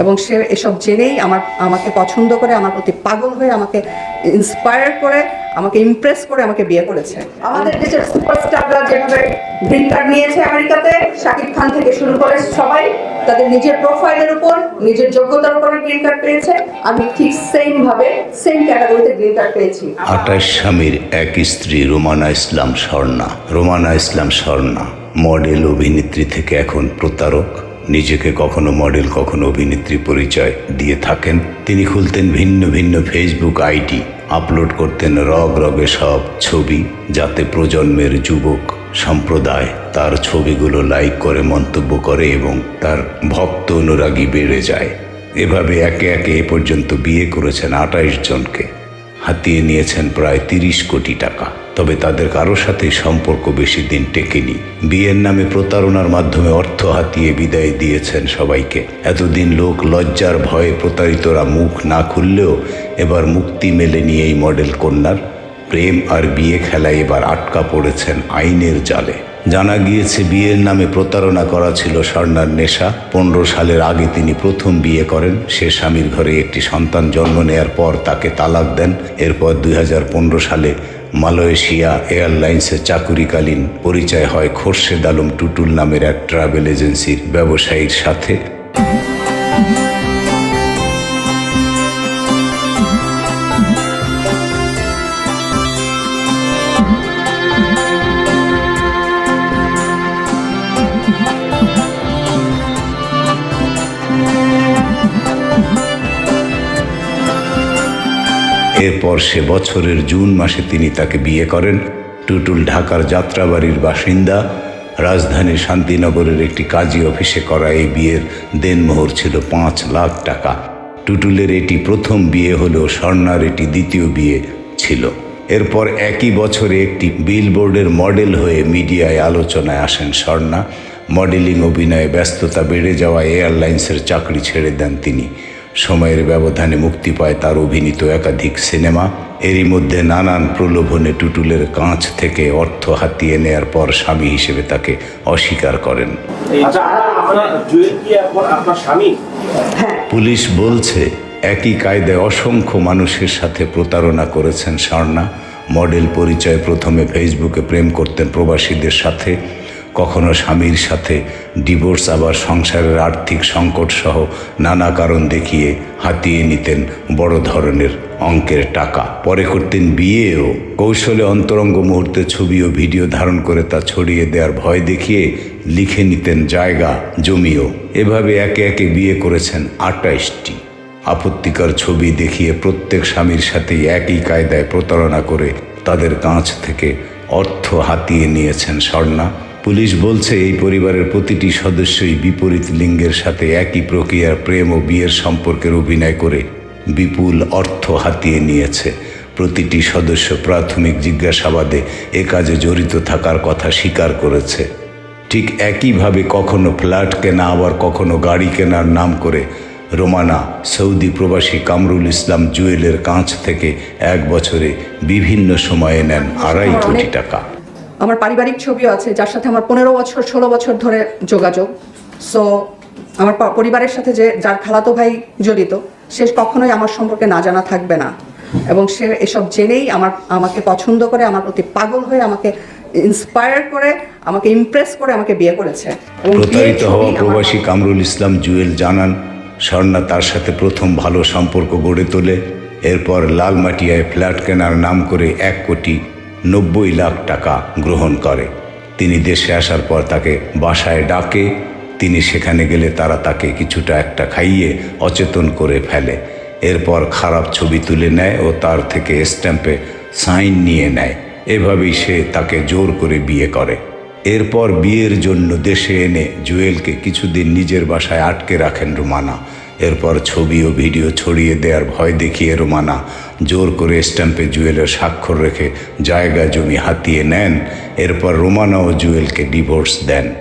এবং সে এসব জেনেই আমার, আমাকে পছন্দ করে, আমার প্রতি পাগল হয়ে আমাকে ইন্সপায়ার করে, আমাকে ইমপ্রেস করে, আমাকে বিয়ে করেছে। আমাদের দেশের সুপারস্টাররা যেভাবে গ্রিন কার্ড নিয়েছে আমেরিকাতে, শাকিব খান থেকে শুরু করে সবাই তাদের নিজের প্রোফাইলের উপর, নিজের যোগ্যতার উপর গ্রিন কার্ড পেয়েছে। আমি ঠিক সেম ভাবে সেম ক্যাটাগরিতে গ্রিন কার্ড পেয়েছি। আটাশ স্বামীর এক স্ত্রী, রোমানা ইসলাম স্বর্ণা রোমানা ইসলাম স্বর্ণা মডেল অভিনেত্রী থেকে এখন প্রতারক। নিজেকে কখনো মডেল, কখনো অভিনেত্রী পরিচয় দিয়ে থাকেন। তিনি খুলতেন ভিন্ন ভিন্ন ফেসবুক আইডি আপলোড করতেন রগ রগে সব ছবি, যাতে প্রজন্মের যুবক সম্প্রদায় তার ছবিগুলো লাইক করে, মন্তব্য করে এবং তার ভক্ত অনুরাগী বেড়ে যায়। এভাবে একে একে এ পর্যন্ত বিয়ে করেছেন আটাইশ জনকে। হাতিয়ে নিয়েছেন প্রায় তিরিশ কোটি টাকা। তবে তাদের কারোর সাথে সম্পর্ক বেশি দিন টেকেনি। বিয়ের নামে প্রতারণার মাধ্যমে অর্থ হাতিয়ে বিদায় দিয়েছেন সবাইকে। এতদিন লোক লজ্জার ভয়ে প্রতারিতরা মুখ না খুললেও এবার মুক্তি মেলে নিয়ে এই মডেল কন্যার। প্রেম আর বিয়ে খেলায় এবার আটকা পড়েছেন আইনের জালে। জানা গিয়েছে বিয়ের নামে প্রতারণা করা ছিল স্বর্ণার নেশা। পনেরো সালের আগে তিনি প্রথম বিয়ে করেন। সে স্বামীর ঘরে একটি সন্তান জন্ম নেয়ার পর তাকে তালাক দেন। এরপর দুই হাজার পনেরো সালে মালয়েশিয়া এয়ারলাইন্সে চাকুরিকালীন পরিচয় হয় খোরশেদ আলম টুটুল নামের এক ট্রাভেল এজেন্সির ব্যবসায়ীর সাথে। এরপর সে বছরের জুন মাসে তিনি তাকে বিয়ে করেন। টুটুল ঢাকার যাত্রাবাড়ির বাসিন্দা। রাজধানী শান্তিনগরের একটি কাজী অফিসে করা এই বিয়ের দেনমোহর ছিল পাঁচ লাখ টাকা। টুটুলের এটি প্রথম বিয়ে হলেও স্বর্ণার এটি দ্বিতীয় বিয়ে ছিল। এরপর একই বছরে একটি বিলবোর্ডের মডেল হয়ে মিডিয়ায় আলোচনায় আসেন স্বর্ণা। মডেলিং অভিনয়ে ব্যস্ততা বেড়ে যাওয়া এয়ারলাইন্সের চাকরি ছেড়ে দেন তিনি। সময়ের ব্যবধানে মুক্তি পায় তার অভিনীত একাধিক সিনেমা। এরই মধ্যে নানান প্রলোভনে টুটুলের কাঁচ থেকে অর্থ হাতিয়ে নেয়ার পর স্বামী হিসেবে তাকে অস্বীকার করেন। আচ্ছা আপনার জুয়েল কি এখন আপনার স্বামী? পুলিশ বলছে একই কায়দায় অসংখ্য মানুষের সাথে প্রতারণা করেছেন স্বর্ণা মডেল পরিচয় প্রথমে ফেসবুকে প্রেম করতেন প্রবাসীদের সাথে। কখনো স্বামীর সাথে ডিভোর্স আবার সংসারের আর্থিক সংকট সহ নানা কারণ দেখিয়ে হাতিয়ে নিতেন বড় ধরনের অঙ্কের টাকা। পরে করতেন বিয়েও। কৌশলে অন্তরঙ্গ মুহূর্তে ছবি ও ভিডিও ধারণ করে তা ছড়িয়ে দেওয়ার ভয় দেখিয়ে লিখে নিতেন জায়গা, জমিও। এভাবে একে একে বিয়ে করেছেন আটাইশটি। আপত্তিকর ছবি দেখিয়ে প্রত্যেক স্বামীর সাথেই একই কায়দায় প্রতারণা করে তাদের কাছ থেকে অর্থ হাতিয়ে নিয়েছেন স্বর্ণা। পুলিশ বলছে এই পরিবারের প্রতিটি সদস্যই বিপরীত লিঙ্গের সাথে একই প্রক্রিয়ার প্রেম ও বিয়ের সম্পর্কের অভিনয় করে বিপুল অর্থ হাতিয়ে নিয়েছে। প্রতিটি সদস্য প্রাথমিক জিজ্ঞাসাবাদে এ কাজে জড়িত থাকার কথা স্বীকার করেছে। ঠিক একইভাবে কখনো ফ্ল্যাট কেনা আবার কখনো গাড়ি কেনার নাম করে রোমানা সৌদি প্রবাসী কামরুল ইসলাম জুয়েলের কাঁচ থেকে এক বছরে বিভিন্ন সময়ে নেন আড়াই কোটি টাকা। আমার পারিবারিক ছবিও আছে যার সাথে আমার পনেরো বছর ষোলো বছর ধরে যোগাযোগ। সো আমার পরিবারের সাথে যে যার খালাতো ভাই জড়িত সে কখনোই আমার সম্পর্কে না জানা থাকবে না। এবং সে এসব জেনেই আমার আমাকে পছন্দ করে আমার প্রতি পাগল হয়ে আমাকে ইন্সপায়ার করে আমাকে ইমপ্রেস করে আমাকে বিয়ে করেছে। প্রতারিত হওয়া প্রবাসী কামরুল ইসলাম জুয়েল জানান স্বর্ণা তার সাথে প্রথম ভালো সম্পর্ক গড়ে তোলে। এরপর লালমাটিয়ায় ফ্ল্যাট কেনার নাম করে এক কোটি নব্বই লাখ টাকা গ্রহণ করে। তিনি দেশে আসার পর তাকে বাসায় ডাকে। তিনি সেখানে গেলে তারা তাকে কিছুটা একটা খাইয়ে অচেতন করে ফেলে। এরপর খারাপ ছবি তুলে নেয় ও তার থেকে স্ট্যাম্পে সাইন নিয়ে নেয়। এভাবেই সে তাকে জোর করে বিয়ে করে। এরপর বিয়ের জন্য দেশে এনে জুয়েলকে কিছুদিন নিজের বাসায় আটকে রাখেন রোমানা। এরপর ছবি ও ভিডিও ছড়িয়ে দেওয়ার ভয় দেখিয়ে রোমানা জোর করে স্ট্যাম্পে জুয়েলের স্বাক্ষর রেখে জায়গা জমি হাতিয়ে নেন। এরপর রোমানা ও জুয়েলকে ডিভোর্স দেন।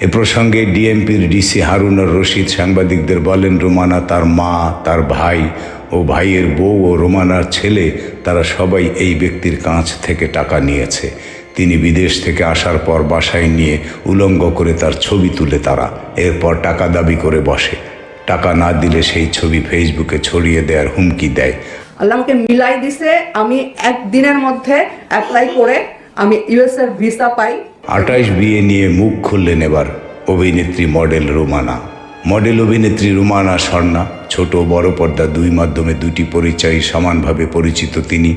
এ প্রসঙ্গে ডিএমপির ডিসি হারুনুর রশিদ সাংবাদিকদের বলেন, রোমানা তার মা, তার ভাই ও ভাইয়ের বউ ও রোমানার ছেলে, তারা সবাই এই ব্যক্তির কাছ থেকে টাকা নিয়েছে। তিনি বিদেশ থেকে আসার পর বাসায় নিয়ে উলঙ্গ করে তার ছবি তুলে তারা। এরপর টাকা দাবি করে বসে। টাকা না দিলে সেই ছবি ফেসবুকে ছড়িয়ে দেওয়ার হুমকি দেয়। আল্লাহ আমাকে মিলাই দিছে আমি একদিনের মধ্যে অ্যাপ্লাই করে আমি ইউএস এর ভিসা পাই। আটাইশ বিয়ে নিয়ে মুখ খুললেন এবার অভিনেত্রী মডেল রুমানা। মডেল অভিনেত্রী রুমানা স্বর্ণা ছোট বড় পর্দা দুই মাধ্যমে দুটি পরিচয় সমানভাবে পরিচিত তিনি।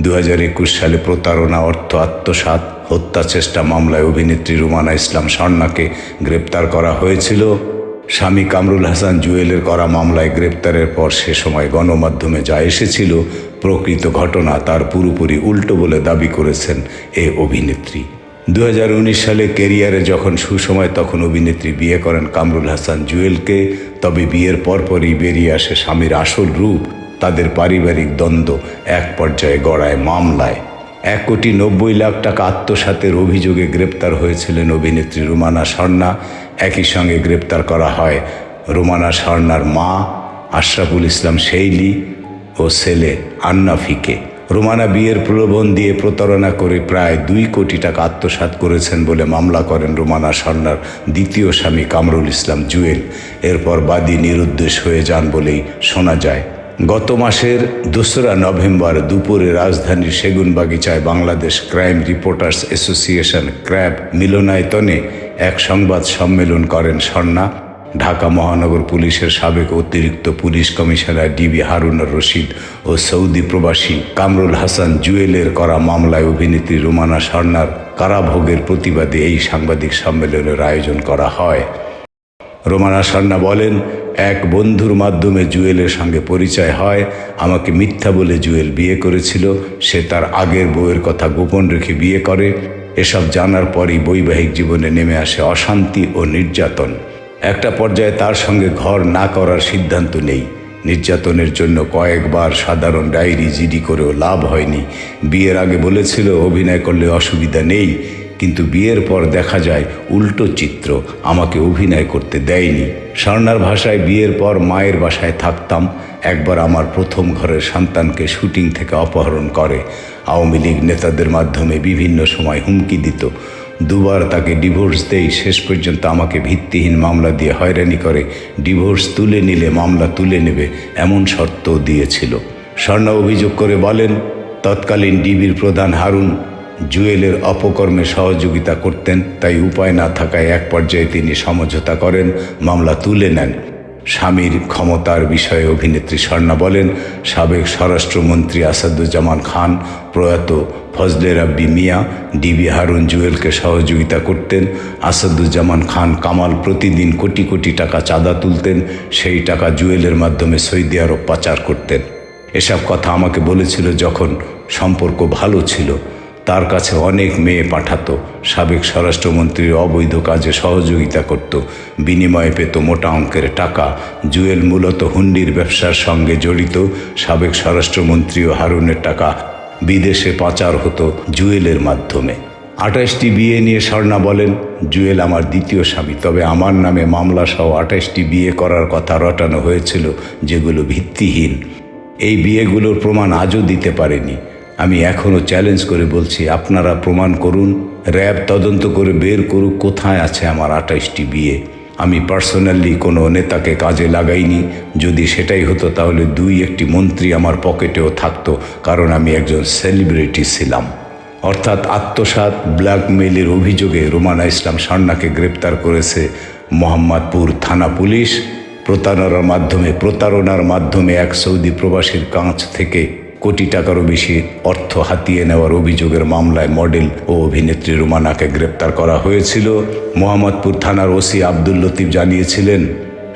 দু হাজার একুশ সালে প্রতারণা অর্থ আত্মসাৎ হত্যা চেষ্টা মামলায় অভিনেত্রী রুমানা ইসলাম স্বর্ণাকে গ্রেপ্তার করা হয়েছিল। স্বামী কামরুল হাসান জুয়েলের করা মামলায় গ্রেপ্তারের পর সে সময় গণমাধ্যমে যা এসেছিল, প্রকৃত ঘটনা তার পুরোপুরি উল্টো বলে দাবি করেছেন এ অভিনেত্রী। দু হাজার উনিশ সালে কেরিয়ারে যখন সুসময় তখন অভিনেত্রী বিয়ে করেন কামরুল হাসান জুয়েলকে, তবে বিয়ের পরপরই বেরিয়ে আসে স্বামীর আসল রূপ, তাদের পারিবারিক দ্বন্দ্ব এক পর্যায়ে গড়ায় মামলায়। এক কোটি নব্বই লাখ টাকা আত্মসাতের অভিযোগে গ্রেপ্তার হয়েছিলেন অভিনেত্রী রুমানা স্বর্ণা একই সঙ্গে গ্রেপ্তার করা হয় রুমানা স্বর্ণার মা, আশরাফুল ইসলাম শৈলী ও ছেলে আন্নাফিকে। রোমানা বিয়ের প্রলোভন দিয়ে প্রতারণা করে প্রায় দুই কোটি টাকা আত্মসাৎ করেছেন বলে মামলা করেন রোমানা স্বর্ণার দ্বিতীয় স্বামী কামরুল ইসলাম জুয়েল। এরপর বাদী নিরুদ্দেশ হয়ে যান বলেই শোনা যায়। গত মাসের দোসরা নভেম্বর দুপুরে রাজধানীর সেগুনবাগিচায় Bangladesh crime reporters association CRAB মিলনায়তনে এক সংবাদ সম্মেলন করেন স্বর্ণা ঢাকা মহানগর পুলিশের সাবেক অতিরিক্ত police commissioner DB Harunur Rashid ও সৌদি প্রবাসী কামরুল হাসান জুয়েলের করা মামলায় অভিনেত্রী রুমানা স্বর্ণার কারাভোগের প্রতিবাদে এই সাংবাদিক সম্মেলনের আয়োজন করা হয়। রোমানা সান্না বলেন, এক বন্ধুর মাধ্যমে জুয়েলের সঙ্গে পরিচয় হয়। আমাকে মিথ্যা বলে জুয়েল বিয়ে করেছিল। সে তার আগের বউয়ের কথা গোপন রেখে বিয়ে করে। এসব জানার পরই বৈবাহিক জীবনে নেমে আসে অশান্তি ও নির্যাতন। একটা পর্যায়ে তার সঙ্গে ঘর না করার সিদ্ধান্ত নেই। নির্যাতনের জন্য কয়েকবার সাধারণ ডায়েরি জিডি করেও লাভ হয়নি। বিয়ের আগে বলেছিল, অভিনয় করলে অসুবিধা নেই, কিন্তু বিয়ের পর দেখা যায় উল্টো চিত্র, আমাকে অভিনয় করতে দেয়নি। স্বর্ণার ভাষায়, বিয়ের পর মায়ের বাসায় থাকতাম একবার আমার প্রথম ঘরের সন্তানকে শুটিং থেকে অপহরণ করে। আওয়ামী লীগ নেতাদের মাধ্যমে বিভিন্ন সময় হুমকি দিত। দুবার তাকে ডিভোর্স দেই, শেষ পর্যন্ত আমাকে ভিত্তিহীন মামলা দিয়ে হয়রানি করে। ডিভোর্স তুলে নিলে মামলা তুলে নেবে, এমন শর্তও দিয়েছিল। স্বর্ণা অভিযোগ করে বলেন, তৎকালীন ডিবির প্রধান হারুন জুয়েলের অপকর্মে সহযোগিতা করতেন, তাই উপায় না থাকায় এক পর্যায়ে তিনি সমঝোতা করেন, মামলা তুলে নেন। স্বামীর ক্ষমতার বিষয়ে অভিনেত্রী স্বর্ণা বলেন, সাবেক স্বরাষ্ট্রমন্ত্রী আসাদুজ্জামান খান, প্রয়াত ফজলে রাব্বি মিয়া, ডিবি হারুন জুয়েলকে সহযোগিতা করতেন, আসাদুজ্জামান খান কামাল প্রতিদিন কোটি কোটি টাকা চাঁদা তুলতেন, সেই টাকা জুয়েলের মাধ্যমে সৌদি আরব পাচার করতেন। এসব কথা আমাকে বলেছিল যখন সম্পর্ক ভালো ছিল। তার কাছে অনেক মেয়ে পাঠাতো। সাবেক স্বরাষ্ট্রমন্ত্রীর অবৈধ কাজে সহযোগিতা করত। বিনিময়ে পেত মোটা অঙ্কের টাকা। জুয়েল মূলত হুন্ডির ব্যবসার সঙ্গে জড়িত। সাবেক স্বরাষ্ট্রমন্ত্রী ও হারুনের টাকা বিদেশে পাচার হতো জুয়েলের মাধ্যমে। আঠাশটি বিয়ে নিয়ে স্বর্ণা বলেন, জুয়েল আমার দ্বিতীয় স্বামী। তবে আমার নামে মামলা সহ আঠাশটি বিয়ে করার কথা রটানো হয়েছিল, যেগুলো ভিত্তিহীন। এই বিয়েগুলোর প্রমাণ আজও দিতে পারেনি। আমি এখনও চ্যালেঞ্জ করে বলছি, আপনারা প্রমাণ করুন, র্যাব তদন্ত করে বের করুক কোথায় আছে আমার আঠাইশটি বিয়ে। আমি পার্সোনালি কোনো নেতাকে কাজে লাগাইনি, যদি সেটাই হতো তাহলে দুই একটি মন্ত্রী আমার পকেটেও থাকতো, কারণ আমি একজন সেলিব্রিটি ছিলাম। অর্থাৎ আত্মসাৎ ব্ল্যাকমেইলের অভিযোগে রোমানা ইসলাম সান্নাকে গ্রেপ্তার করেছে মোহাম্মদপুর থানা পুলিশ। প্রতারণার মাধ্যমে প্রতারণার মাধ্যমে এক সৌদি প্রবাসীর কাঁচ থেকে কোটি টাকারও বেশি অর্থ হাতিয়ে নেওয়ার অভিযোগের মামলায় মডেল ও অভিনেত্রী রুমানাকে গ্রেপ্তার করা হয়েছিল। মোহাম্মদপুর থানার ওসি আব্দুল লতিফ জানিয়েছিলেন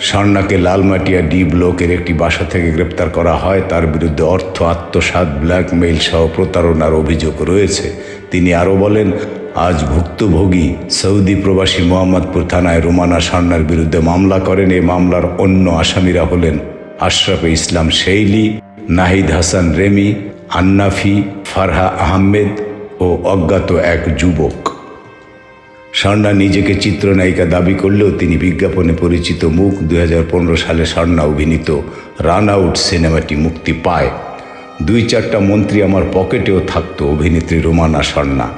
স্বর্ণাকে লালমাটিয়া ডি ব্লকের একটি বাসা থেকে গ্রেপ্তার করা হয়। তার বিরুদ্ধে অর্থ আত্মসাৎ ব্ল্যাকমেইল সহ প্রতারণার অভিযোগ রয়েছে। তিনি আরও বলেন, আজ ভুক্তভোগী সৌদি প্রবাসী মোহাম্মদপুর থানায় রুমানা স্বর্ণার বিরুদ্ধে মামলা করেন। এই মামলার অন্য আসামিরা হলেন আশরাফে ইসলাম শেইলি নাহিদ হাসান রেমি, আন্নাফি, ফারহা আহমেদ ও অজ্ঞাত এক যুবক। স্বর্ণা নিজেকে চিত্রনায়িকা দাবি করলেও তিনি বিজ্ঞাপনে পরিচিত মুখ দুই হাজার পনেরো সালে স্বর্ণা অভিনীত রান আউট সিনেমাটি মুক্তি পায়। দুই চারটা মন্ত্রী আমার পকেটেও থাকতো, অভিনেত্রী রোমানা স্বর্ণা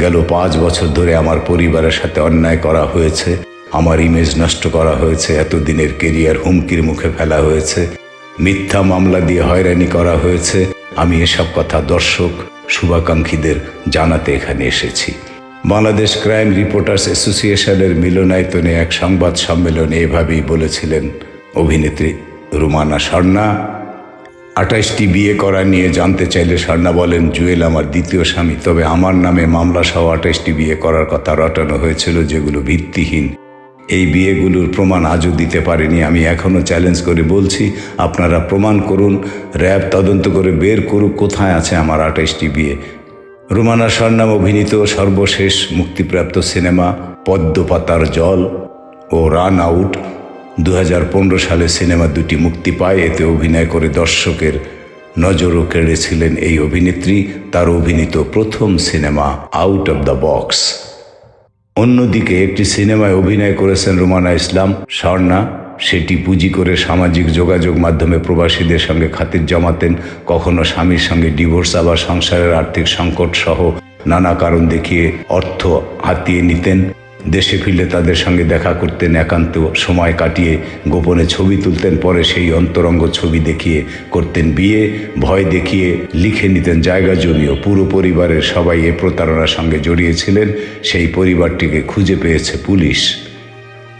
গেল পাঁচ বছর ধরে আমার পরিবারের সাথে অন্যায় করা হয়েছে, আমার ইমেজ নষ্ট করা হয়েছে, এতদিনের কেরিয়ার হুমকির মুখে ফেলা হয়েছে। মিথ্যা মামলা দিয়ে হয়রানি করা হয়েছে। আমি এসব কথা দর্শক, শুভাকাঙ্ক্ষীদের জানাতে এখানে এসেছি। বাংলাদেশ ক্রাইম রিপোর্টার্স অ্যাসোসিয়েশনের মিলনায়তনে এক সংবাদ সম্মেলনে এভাবেই বলেছিলেন অভিনেত্রী রুমানা স্বর্ণা আঠাশটি বিয়ে করা নিয়ে জানতে চাইলে স্বর্ণা বলেন, জুয়েল আমার দ্বিতীয় স্বামী, তবে আমার নামে মামলা সহ আঠাশটি বিয়ে করার কথা রটানো হয়েছিল যেগুলো ভিত্তিহীন। এই বিয়েগুলোর প্রমাণ আজও দিতে পারেনি। আমি এখনও চ্যালেঞ্জ করে বলছি, আপনারা প্রমাণ করুন, র্যাব তদন্ত করে বের করুক কোথায় আছে আমার আঠাশটি বিয়ে। রুমানা স্বর্ণাম অভিনীত সর্বশেষ মুক্তিপ্রাপ্ত সিনেমা পদ্মপাতার জল ও রান আউট। দু হাজার পনেরো সালে সিনেমা দুটি মুক্তি পায়, এতে অভিনয় করে দর্শকের নজরও কেড়েছিলেন এই অভিনেত্রী। তার অভিনীত প্রথম cinema out of the box. অন্যদিকে একটি সিনেমায় অভিনয় করেছেন রুমানা ইসলাম, স্বর্ণা। সেটি পুঁজি করে সামাজিক যোগাযোগ মাধ্যমে প্রবাসীদের সঙ্গে খাতির জমাতেন, কখনো স্বামীর সঙ্গে ডিভোর্স আবার সংসারের আর্থিক সংকট সহ নানা কারণ দেখিয়ে অর্থ হাতিয়ে নিতেন। দেশে ফিরলে তাদের সঙ্গে দেখা করতেন একান্ত সময় কাটিয়ে গোপনে ছবি তুলতেন, পরে সেই অন্তরঙ্গ ছবি দেখিয়ে করতেন বিয়ে, ভয় দেখিয়ে লিখে নিতেন জায়গা জমিও। পুরো পরিবারের সবাই এ প্রতারণার সঙ্গে জড়িয়েছিলেন, সেই পরিবারটিকে খুঁজে পেয়েছে পুলিশ।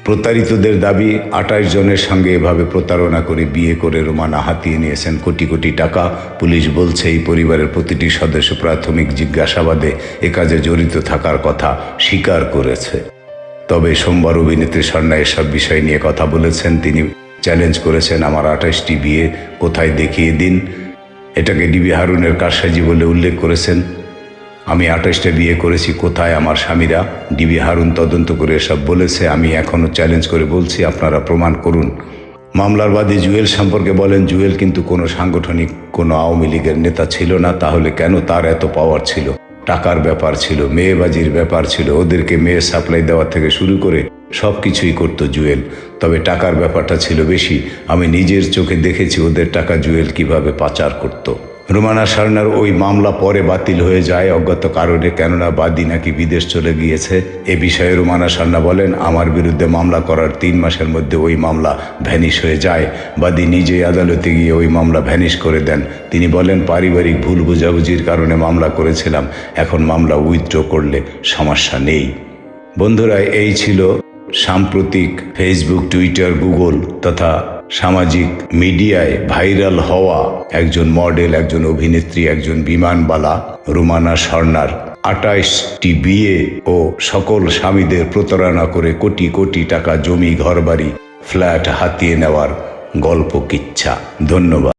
প্রতারিতদের দাবি আঠাশ জনের সঙ্গে এভাবে প্রতারণা করে বিয়ে করে রোমানা হাতিয়ে নিয়েছেন কোটি কোটি টাকা। পুলিশ বলছে, এই পরিবারের প্রতিটি সদস্য প্রাথমিক জিজ্ঞাসাবাদে এ কাজে জড়িত থাকার কথা স্বীকার করেছে। তবে সোমবার অভিনেত্রী স্বর্ণা এসব বিষয় নিয়ে কথা বলেছেন। তিনি চ্যালেঞ্জ করেছেন আমার আঠাশটি বিয়ে কোথায় দেখিয়ে দিন। এটাকে ডিবি হারুনের কারসাজি বলে উল্লেখ করেছেন। আমি আঠাশটা বিয়ে করেছি, কোথায় আমার স্বামীরা? ডিবি হারুন তদন্ত করে এসব বলেছে, আমি এখনও চ্যালেঞ্জ করে বলছি, আপনারা প্রমাণ করুন। মামলার বাদী জুয়েল সম্পর্কে বলেন, জুয়েল কিন্তু কোনো সাংগঠনিক, কোনো আওয়ামী লীগের নেতা ছিল না, তাহলে কেন তার এত পাওয়ার ছিল? টাকার ব্যাপার ছিল, মেয়েবাজির ব্যাপার ছিল, ওদেরকে মেয়ে সাপ্লাই দেওয়া থেকে শুরু করে সব কিছুই করতো জুয়েল। তবে টাকার ব্যাপারটা ছিল বেশি, আমি নিজের চোখে দেখেছি ওদের টাকা জুয়েল কীভাবে পাচার করতো। রোমানা স্বর্ণার ওই মামলা পরে বাতিল হয়ে যায় অজ্ঞাত কারণে, কেননা বাদী নাকি বিদেশ চলে গিয়েছে। এ বিষয়ে রোমানা স্বর্ণা বলেন, আমার বিরুদ্ধে মামলা করার তিন মাসের মধ্যে ওই মামলা ভ্যানিশ হয়ে যায়। বাদী নিজেই আদালতে গিয়ে ওই মামলা ভ্যানিশ করে দেন। তিনি বলেন, পারিবারিক ভুল বোঝাবুঝির কারণে মামলা করেছিলাম। এখন মামলা উইথড্র করলে সমস্যা নেই। বন্ধুরা, এই ছিল সাম্প্রতিক ফেসবুক, টুইটার, গুগল তথা সামাজিক মিডিয়ায় ভাইরাল হওয়া একজন মডেল, একজন অভিনেত্রী, একজন বিমানবালা রুমানা স্বর্ণার আটাইশটি বিয়ে ও সকল স্বামীদের প্রতারণা করে কোটি কোটি টাকা জমি, ঘরবাড়ি, ফ্ল্যাট হাতিয়ে নেওয়ার গল্প কিচ্ছা। ধন্যবাদ।